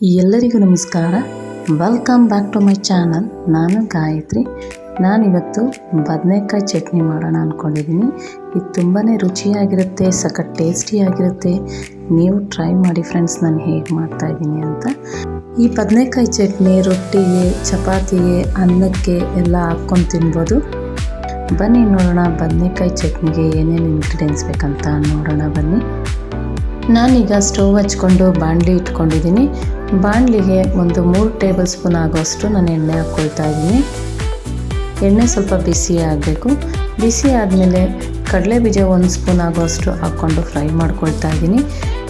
ಎಲ್ಲರಿಗೂ ನಮಸ್ಕಾರ. Welcome back to my channel ನಾನು ಗಾಯತ್ರಿ. ನಾನಿವತ್ತು ಬದನೆಕಾಯಿ ಚಟ್ನಿ ಮಾಡೋಣ ಅಂದ್ಕೊಂಡಿದ್ದೀನಿ ಇದು ತುಂಬಾ ರುಚಿಯಾಗಿರುತ್ತೆ, ಸಖತ್ ಟೇಸ್ಟಿಯಾಗಿರುತ್ತೆ ನೀವು ಟ್ರೈ ಮಾಡಿ ಫ್ರೆಂಡ್ಸ್ ನಾನು ಹೇಗೆ ಮಾಡ್ತಾಯಿದ್ದೀನಿ ಅಂತ. ಈ ಬದನೆಕಾಯಿ ಚಟ್ನಿ ರೊಟ್ಟಿಗೆ, ಚಪಾತಿಗೆ, ಅನ್ನಕ್ಕೆ ಎಲ್ಲ ಹಾಕ್ಕೊಂಡು ತಿನ್ಬೋದು. ಬನ್ನಿ ನೋಡೋಣ ಬದನೆಕಾಯಿ ಚಟ್ನಿಗೆ ಏನೇನು ಇಂಗ್ರೀಡಿಯೆಂಟ್ಸ್ ಬೇಕಂತ ನೋಡೋಣ ಬನ್ನಿ. ನಾನೀಗ ಸ್ಟವ್ ಹಚ್ಕೊಂಡು ಬಾಣಲಿ ಇಟ್ಕೊಂಡಿದ್ದೀನಿ. ಬಾಣಲಿಗೆ ಒಂದು ಮೂರು ಟೇಬಲ್ ಸ್ಪೂನ್ ಆಗೋಷ್ಟು ನಾನು ಎಣ್ಣೆ ಹಾಕ್ಕೊಳ್ತಾ ಇದ್ದೀನಿ. ಎಣ್ಣೆ ಸ್ವಲ್ಪ ಬಿಸಿ ಆಗಬೇಕು. ಬಿಸಿ ಆದಮೇಲೆ ಕಡಲೆ ಬೀಜ ಒಂದು ಸ್ಪೂನ್ ಆಗೋಷ್ಟು ಹಾಕ್ಕೊಂಡು ಫ್ರೈ ಮಾಡ್ಕೊಳ್ತಾ ಇದ್ದೀನಿ.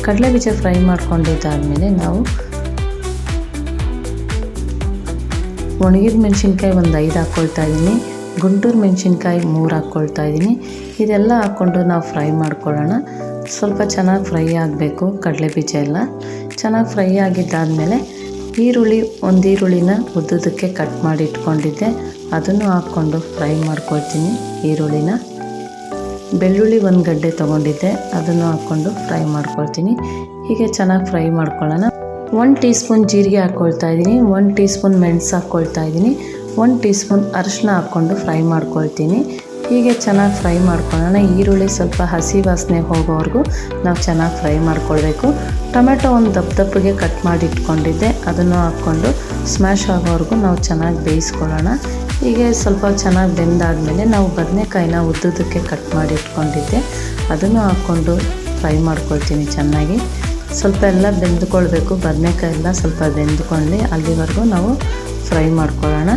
ಕಡಲೆ ಬೀಜ ಫ್ರೈ ಮಾಡ್ಕೊಂಡಿದ್ದಾದಮೇಲೆ ನಾವು ಒಣಗಿದ ಮೆಣಸಿನ್ಕಾಯಿ ಒಂದು ಐದು ಹಾಕ್ಕೊಳ್ತಾ ಇದ್ದೀನಿ. ಗುಂಟೂರು ಮೆಣಸಿನ್ಕಾಯಿ ಮೂರು ಹಾಕ್ಕೊಳ್ತಾ ಇದ್ದೀನಿ. ಇದೆಲ್ಲ ಹಾಕ್ಕೊಂಡು ನಾವು ಫ್ರೈ ಮಾಡ್ಕೊಳ್ಳೋಣ. ಸ್ವಲ್ಪ ಚೆನ್ನಾಗಿ ಫ್ರೈ ಆಗಬೇಕು ಕಡಲೆ ಬೀಜ ಎಲ್ಲ. ಚೆನ್ನಾಗಿ ಫ್ರೈ ಆಗಿದ್ದಾದಮೇಲೆ ಈರುಳ್ಳಿ, ಒಂದು ಈರುಳ್ಳಿನ ಉದ್ದುದಕ್ಕೆ ಕಟ್ ಮಾಡಿ ಇಟ್ಕೊಂಡಿದ್ದೆ. ಅದನ್ನು ಹಾಕ್ಕೊಂಡು ಫ್ರೈ ಮಾಡ್ಕೊಳ್ತೀನಿ ಈರುಳ್ಳಿನ. ಬೆಳ್ಳುಳ್ಳಿ ಒಂದು ಗಡ್ಡೆ ತೊಗೊಂಡಿದ್ದೆ, ಅದನ್ನು ಹಾಕ್ಕೊಂಡು ಫ್ರೈ ಮಾಡ್ಕೊಳ್ತೀನಿ. ಹೀಗೆ ಚೆನ್ನಾಗಿ ಫ್ರೈ ಮಾಡ್ಕೊಳ್ಳೋಣ. ಒನ್ ಟೀ ಸ್ಪೂನ್ ಜೀರಿಗೆ ಹಾಕ್ಕೊಳ್ತಾ ಇದ್ದೀನಿ ಒನ್ ಟೀ ಸ್ಪೂನ್ ಮೆಣಸು ಹಾಕ್ಕೊಳ್ತಾ ಇದ್ದೀನಿ ಒನ್ ಟೀ ಸ್ಪೂನ್ ಅರಶಿನ ಹಾಕ್ಕೊಂಡು ಫ್ರೈ ಮಾಡ್ಕೊಳ್ತೀನಿ. ಹೀಗೆ ಚೆನ್ನಾಗಿ ಫ್ರೈ ಮಾಡ್ಕೊಳ್ಳೋಣ. ಈರುಳ್ಳಿ ಸ್ವಲ್ಪ ಹಸಿ ವಾಸನೆ ಹೋಗೋವರೆಗೂ ನಾವು ಚೆನ್ನಾಗಿ ಫ್ರೈ ಮಾಡ್ಕೊಳ್ಬೇಕು. ಟೊಮೆಟೊ ಒಂದು ದಪ್ಪ ದಪ್ಪಗೆ ಕಟ್ ಮಾಡಿ ಇಟ್ಕೊಂಡಿದ್ದೆ. ಅದನ್ನು ಹಾಕ್ಕೊಂಡು ಸ್ಮ್ಯಾಶ್ ಆಗೋವರೆಗೂ ನಾವು ಚೆನ್ನಾಗಿ ಬೇಯಿಸ್ಕೊಳ್ಳೋಣ. ಹೀಗೆ ಸ್ವಲ್ಪ ಚೆನ್ನಾಗಿ ಬೆಂದಾದಮೇಲೆ ನಾವು ಬದನೆಕಾಯಿನ ಉದ್ದುದಕ್ಕೆ ಕಟ್ ಮಾಡಿ ಇಟ್ಕೊಂಡಿದ್ದೆ. ಅದನ್ನು ಹಾಕ್ಕೊಂಡು ಫ್ರೈ ಮಾಡ್ಕೊಳ್ತೀನಿ ಚೆನ್ನಾಗಿ. ಸ್ವಲ್ಪ ಎಲ್ಲ ಬೆಂದ್ಕೊಳ್ಬೇಕು. ಬದನೆಕಾಯಿ ಎಲ್ಲ ಸ್ವಲ್ಪ ಬೆಂದ್ಕೊಂಡು ಅಲ್ಲಿವರೆಗೂ ನಾವು ಫ್ರೈ ಮಾಡ್ಕೊಳ್ಳೋಣ.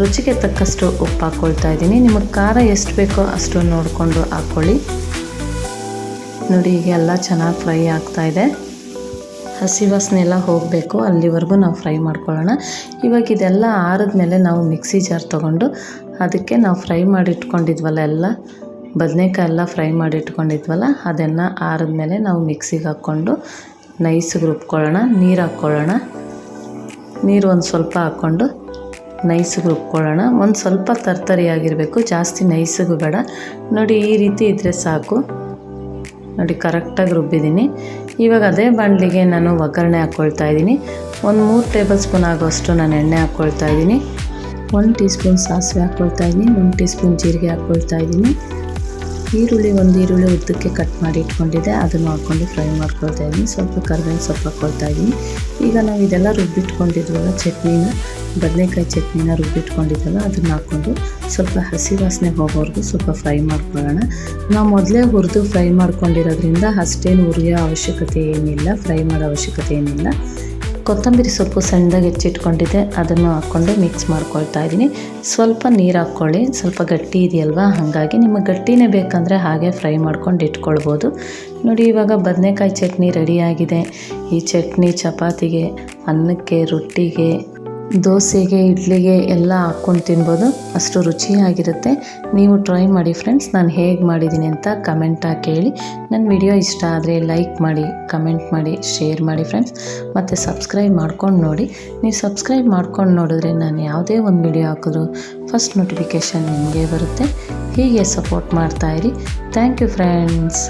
ರುಚಿಗೆ ತಕ್ಕಷ್ಟು ಉಪ್ಪು ಹಾಕ್ಕೊಳ್ತಾ ಇದ್ದೀನಿ. ನಿಮಗೆ ಖಾರ ಎಷ್ಟು ಬೇಕೋ ಅಷ್ಟು ನೋಡಿಕೊಂಡು ಹಾಕ್ಕೊಳ್ಳಿ. ನೋಡಿ ಈಗ ಎಲ್ಲ ಚೆನ್ನಾಗಿ ಫ್ರೈ ಆಗ್ತಾ ಇದೆ. ಹಸಿ ವಾಸನೆ ಎಲ್ಲ ಹೋಗಬೇಕು. ಅಲ್ಲಿವರೆಗೂ ನಾವು ಫ್ರೈ ಮಾಡ್ಕೊಳ್ಳೋಣ. ಇವಾಗ ಇದೆಲ್ಲ ಆರಿದ್ಮೇಲೆ ನಾವು ಮಿಕ್ಸಿ ಜಾರ್ ತೊಗೊಂಡು ಅದಕ್ಕೆ ನಾವು ಫ್ರೈ ಮಾಡಿ ಇಟ್ಕೊಂಡಿದ್ವಲ್ಲ ಎಲ್ಲ, ಬದನೆಕಾಯಿ ಎಲ್ಲ ಫ್ರೈ ಮಾಡಿ ಇಟ್ಕೊಂಡಿದ್ವಲ್ಲ ಅದನ್ನು ಆರಿದ್ಮೇಲೆ ನಾವು ಮಿಕ್ಸಿಗೆ ಹಾಕ್ಕೊಂಡು ನೈಸಿಗೆ ರುಬ್ಕೊಳ್ಳೋಣ, ನೀರು ಹಾಕ್ಕೊಳ್ಳೋಣ. ನೀರು ಒಂದು ಸ್ವಲ್ಪ ಹಾಕ್ಕೊಂಡು ನೈಸಿಗೆ ರುಬ್ಕೊಳ್ಳೋಣ. ಒಂದು ಸ್ವಲ್ಪ ತರ್ತರಿಯಾಗಿರಬೇಕು. ಜಾಸ್ತಿ ನೈಸಿಗೂ ಬೇಡ. ನೋಡಿ, ಈ ರೀತಿ ಇದ್ದರೆ ಸಾಕು. ನೋಡಿ, ಕರೆಕ್ಟಾಗಿ ರುಬ್ಬಿದ್ದೀನಿ. ಇವಾಗ ಅದೇ ಬಾಣಲಿಗೆ ನಾನು ಒಗ್ಗರಣೆ ಹಾಕ್ಕೊಳ್ತಾ ಇದ್ದೀನಿ. ಒಂದು ಮೂರು ಟೇಬಲ್ ಸ್ಪೂನ್ ಆಗೋಷ್ಟು ನಾನು ಎಣ್ಣೆ ಹಾಕ್ಕೊಳ್ತಾ ಇದ್ದೀನಿ. ಒಂದು ಟೀ ಸ್ಪೂನ್ ಸಾಸಿವೆ ಹಾಕ್ಕೊಳ್ತಾ ಇದ್ದೀನಿ. ಒಂದು ಟೀ ಸ್ಪೂನ್ ಜೀರಿಗೆ ಹಾಕ್ಕೊಳ್ತಾ ಇದ್ದೀನಿ. ಈರುಳ್ಳಿ ಒಂದು ಈರುಳ್ಳಿ ಉದ್ದಕ್ಕೆ ಕಟ್ ಮಾಡಿ ಇಟ್ಕೊಂಡಿದ್ದೆ. ಅದನ್ನು ಹಾಕ್ಕೊಂಡು ಫ್ರೈ ಮಾಡ್ಕೊಳ್ತಾ ಇದ್ದೀನಿ. ಸ್ವಲ್ಪ ಕರ್ಬೇವಿನ ಸೊಪ್ಪು ಹಾಕ್ಕೊಳ್ತಾ ಇದ್ದೀನಿ. ಈಗ ನಾವು ಇದೆಲ್ಲ ರುಬ್ಬಿಟ್ಕೊಂಡಿದ್ವಲ್ಲ, ಚಟ್ನಿನ, ಬದನೆಕಾಯಿ ಚಟ್ನಿನ ರುಬ್ಬಿಟ್ಕೊಂಡಿದ್ದಲ್ಲ ಅದನ್ನು ಹಾಕ್ಕೊಂಡು ಸ್ವಲ್ಪ ಹಸಿ ವಾಸನೆ ಹೋಗೋವರೆಗೂ ಸ್ವಲ್ಪ ಫ್ರೈ ಮಾಡ್ಕೊಳ್ಳೋಣ. ನಾವು ಮೊದಲೇ ಹುರಿದು ಫ್ರೈ ಮಾಡ್ಕೊಂಡಿರೋದ್ರಿಂದ ಅಷ್ಟೇನು ಹುರಿಯೋ ಅವಶ್ಯಕತೆ ಏನಿಲ್ಲ ಫ್ರೈ ಮಾಡೋ ಅವಶ್ಯಕತೆ ಏನಿಲ್ಲ. ಕೊತ್ತಂಬರಿ ಸೊಪ್ಪು ಸಣ್ಣದಾಗಿ ಹೆಚ್ಚಿಟ್ಕೊಂಡಿದ್ದೆ, ಅದನ್ನು ಹಾಕ್ಕೊಂಡು ಮಿಕ್ಸ್ ಮಾಡ್ಕೊಳ್ತಾ ಇದ್ದೀನಿ. ಸ್ವಲ್ಪ ನೀರು ಹಾಕ್ಕೊಳ್ಳಿ, ಸ್ವಲ್ಪ ಗಟ್ಟಿ ಇದೆಯಲ್ವಾ? ಹಾಗಾಗಿ ನಿಮಗೆ ಗಟ್ಟಿನೇ ಬೇಕಂದರೆ ಹಾಗೆ ಫ್ರೈ ಮಾಡ್ಕೊಂಡು ಇಟ್ಕೊಳ್ಬೋದು. ನೋಡಿ, ಇವಾಗ ಬದನೆಕಾಯಿ ಚಟ್ನಿ ರೆಡಿಯಾಗಿದೆ ಈ ಚಟ್ನಿ ಚಪಾತಿಗೆ, ಅನ್ನಕ್ಕೆ, ರೊಟ್ಟಿಗೆ ದೋಸೆಗೆ, ಇಡ್ಲಿಗೆ ಎಲ್ಲ ಹಾಕ್ಕೊಂಡು ತಿನ್ಬೋದು. ಅಷ್ಟು ರುಚಿಯಾಗಿರುತ್ತೆ. ನೀವು ಟ್ರೈ ಮಾಡಿ ಫ್ರೆಂಡ್ಸ್ ನಾನು ಹೇಗೆ ಮಾಡಿದ್ದೀನಿ ಅಂತ ಕಮೆಂಟ್ ಹಾಕಿ ಹೇಳಿ ನನ್ನ ವಿಡಿಯೋ ಇಷ್ಟ ಆದರೆ ಲೈಕ್ ಮಾಡಿ ಕಮೆಂಟ್ ಮಾಡಿ ಶೇರ್ ಮಾಡಿ ಫ್ರೆಂಡ್ಸ್ ಮತ್ತು ಸಬ್ಸ್ಕ್ರೈಬ್ ಮಾಡ್ಕೊಂಡು ನೋಡಿ. ನೀವು ಸಬ್ಸ್ಕ್ರೈಬ್ ಮಾಡ್ಕೊಂಡು ನೋಡಿದ್ರೆ ನಾನು ಯಾವುದೇ ಒಂದು ವಿಡಿಯೋ ಹಾಕಿದ್ರು ಫಸ್ಟ್ ನೋಟಿಫಿಕೇಷನ್ ನಿಮಗೆ ಬರುತ್ತೆ. ಹೀಗೆ ಸಪೋರ್ಟ್ ಮಾಡ್ತಾಯಿರಿ ಥ್ಯಾಂಕ್ ಯು ಫ್ರೆಂಡ್ಸ್